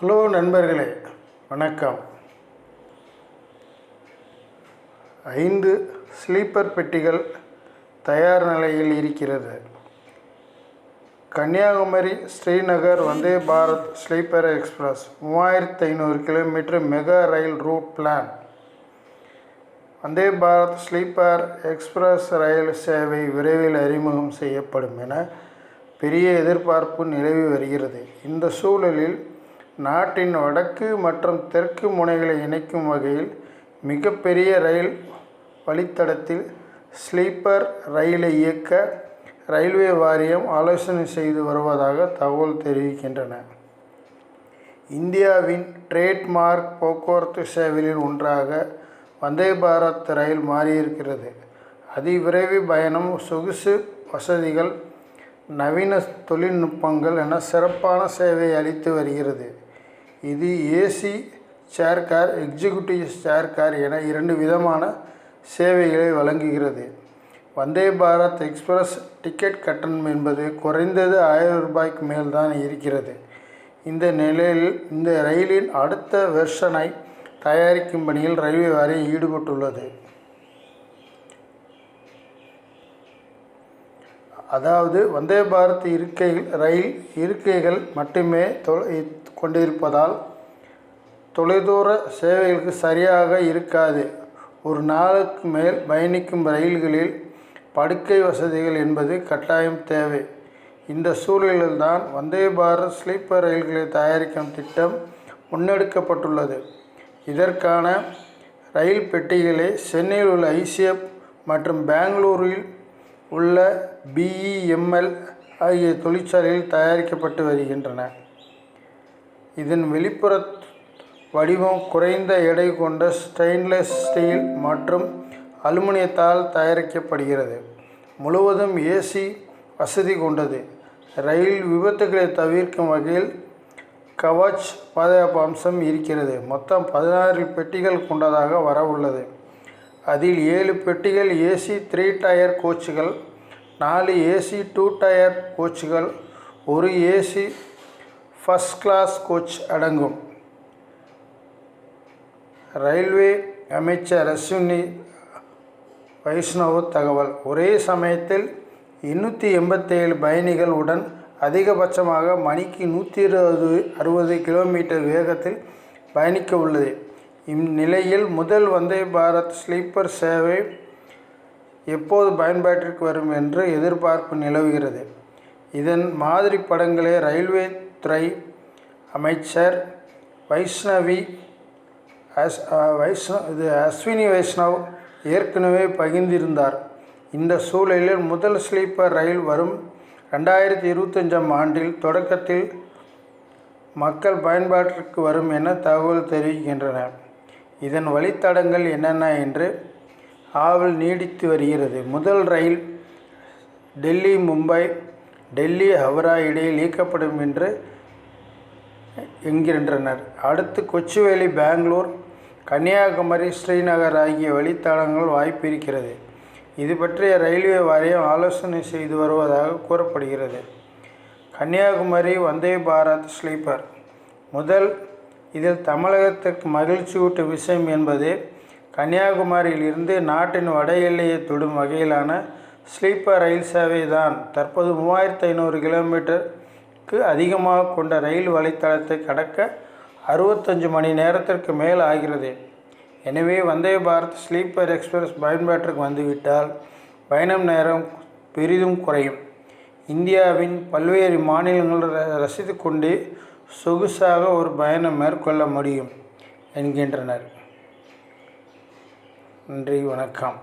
Hello நண்பர்களே வணக்கம். ஐந்து ஸ்லீப்பர் பெட்டிகள் தயார் நிலையில் இருக்கிறது. கன்னியாகுமரி ஸ்ரீநகர் வந்தே பாரத் ஸ்லீப்பர் எக்ஸ்பிரஸ் மூவாயிரத்து ஐநூறு கிலோமீட்டர் மெகா ரயில் route plan. Vande Bharat sleeper express ரயில் சேவை விரைவில் அறிமுகம் செய்யப்படும் என பெரிய எதிர்பார்ப்பு நிலவி வருகிறது. இந்த சூழலில் நாட்டின் வடக்கு மற்றும் தெற்கு முனைகளை இணைக்கும் வகையில் மிகப்பெரிய ரயில் வழித்தடத்தில் ஸ்லீப்பர் ரயிலை இயக்க ரயில்வே வாரியம் ஆலோசனை செய்து வருவதாக தகவல் தெரிவிக்கின்றன. இந்தியாவின் ட்ரேட்மார்க் போக்குவரத்து சேவையில் ஒன்றாக வந்தே பாரத் ரயில் மாறியிருக்கிறது. அதிவிரைவு பயணம் சொகுசு வசதிகள் நவீன தொழில்நுட்பங்கள் என சிறப்பான சேவை அளித்து வருகிறது. இது AC chair car executive chair car என இரண்டு விதமான சேவைகளை வழங்குகிறது. வந்தே பாரத் எக்ஸ்பிரஸ் டிக்கெட் கட்டணம் என்பது குறைந்தது ஆயிரம் ரூபாய்க்கு மேல் தான் இருக்கிறது. இந்த நிலையில் இந்த ரயிலின் அடுத்த வெர்ஷனை தயாரிக்கும் பணியில் ரயில்வே வாரியம் ஈடுபட்டுள்ளது. அதாவது வந்தே பாரத் இருக்கை ரயில் இருக்கைகள் மட்டுமே தொலை கொண்டிருப்பதால் தொலைதூர சேவைகளுக்கு சரியாக இருக்காது. ஒரு நாளுக்கு மேல் பயணிக்கும் ரயில்களில் படுக்கை வசதிகள் என்பது கட்டாயம் தேவை. இந்த சூழலில்தான் வந்தே பாரத் ஸ்லீப்பர் ரயில்களை தயாரிக்கும் திட்டம் முன்னெடுக்கப்பட்டுள்ளது. இதற்கான ரயில் பெட்டிகளை சென்னையில் உள்ள ஐசிஎஃப் மற்றும் பெங்களூரில் உள்ள பிஇஎம்எல் ஆகிய தொழிற்சாலையில் தயாரிக்கப்பட்டு வருகின்றன. இதன் வெளிப்புற வடிவம் குறைந்த எடை கொண்ட ஸ்டெயின்லெஸ் ஸ்டீல் மற்றும் அலுமினியத்தால் தயாரிக்கப்படுகிறது. முழுவதும் ஏசி வசதி கொண்டது. ரயில் விபத்துகளை தவிர்க்கும் வகையில் கவச் பாதுகாப்பு அம்சம் இருக்கிறது. மொத்தம் பதினாறு பெட்டிகள் கொண்டதாக வர உள்ளது அதில் ஏழு பெட்டிகள் ஏசி த்ரீ டயர் கோச்சுகள் நாலு ஏசி டூ டயர் கோச்சுகள் ஒரு ஏசி ஃபஸ்ட் கிளாஸ் கோச் அடங்கும். ரயில்வே அமைச்சர் அஸ்வினி வைஷ்ணவ் தகவல் ஒரே சமயத்தில் எண்ணூற்றி எண்பத்தேழு பயணிகள் உடன் அதிகபட்சமாக மணிக்கு நூற்றி இருபது அறுபது கிலோமீட்டர் வேகத்தில் பயணிக்க உள்ளது. இந்நிலையில் முதல் வந்தே பாரத் ஸ்லீப்பர் சேவை எப்போது பயன்பாட்டிற்கு வரும் என்று எதிர்பார்ப்பு நிலவுகிறது. இதன் மாதிரி படங்களை ரயில்வே துறை அமைச்சர் வைஷ்ணவி அஸ் வைஷ்ணவ் இது அஸ்வினி வைஷ்ணவ் ஏற்கனவே பகிர்ந்திருந்தார். இந்த சூழலில் முதல் ஸ்லீப்பர் ரயில் வரும் ரெண்டாயிரத்தி இருபத்தஞ்சாம் ஆண்டில் தொடக்கத்தில் மக்கள் பயன்பாட்டிற்கு வரும் என தகவல் தெரிவிக்கின்றன. இதன் வழித்தடங்கள் என்னென்ன என்று ஆவல் நீடித்து வருகிறது. முதல் ரயில் டெல்லி மும்பை டெல்லி ஹவரா இடையில் இயக்கப்படும் என்று என்கின்றனர். அடுத்து கொச்சுவேலி பெங்களூர் கன்னியாகுமரி ஸ்ரீநகர் ஆகிய வழித்தடங்கள் வாய்ப்பு இருக்கிறது. இது பற்றிய ரயில்வே வாரியம் ஆலோசனை செய்து வருவதாக கூறப்படுகிறது. கன்னியாகுமரி வந்தே பாரத் ஸ்லீப்பர். முதல் இதில் தமிழகத்திற்கு மகிழ்ச்சியூட்டும் விஷயம் என்பது கன்னியாகுமரியிலிருந்து நாட்டின் வட எல்லையை தொடும் வகையிலான ஸ்லீப்பர் ரயில் சேவை தான். தற்போது மூவாயிரத்து ஐநூறு கிலோமீட்டருக்கு அதிகமாக கொண்ட ரயில் வலைத்தளத்தை கடக்க அறுபத்தஞ்சு மணி நேரத்திற்கு மேல் ஆகிறது. எனவே வந்தே பாரத் ஸ்லீப்பர் எக்ஸ்பிரஸ் பயன்பாட்டிற்கு வந்துவிட்டால் பயணம் நேரம் பெரிதும் குறையும். இந்தியாவின் பல்வேறு மாநிலங்கள் ரசித்து கொண்டு சொகுசாக ஒரு பயணம் மேற்கொள்ள முடியும் என்கின்றனர். நன்றி வணக்கம்.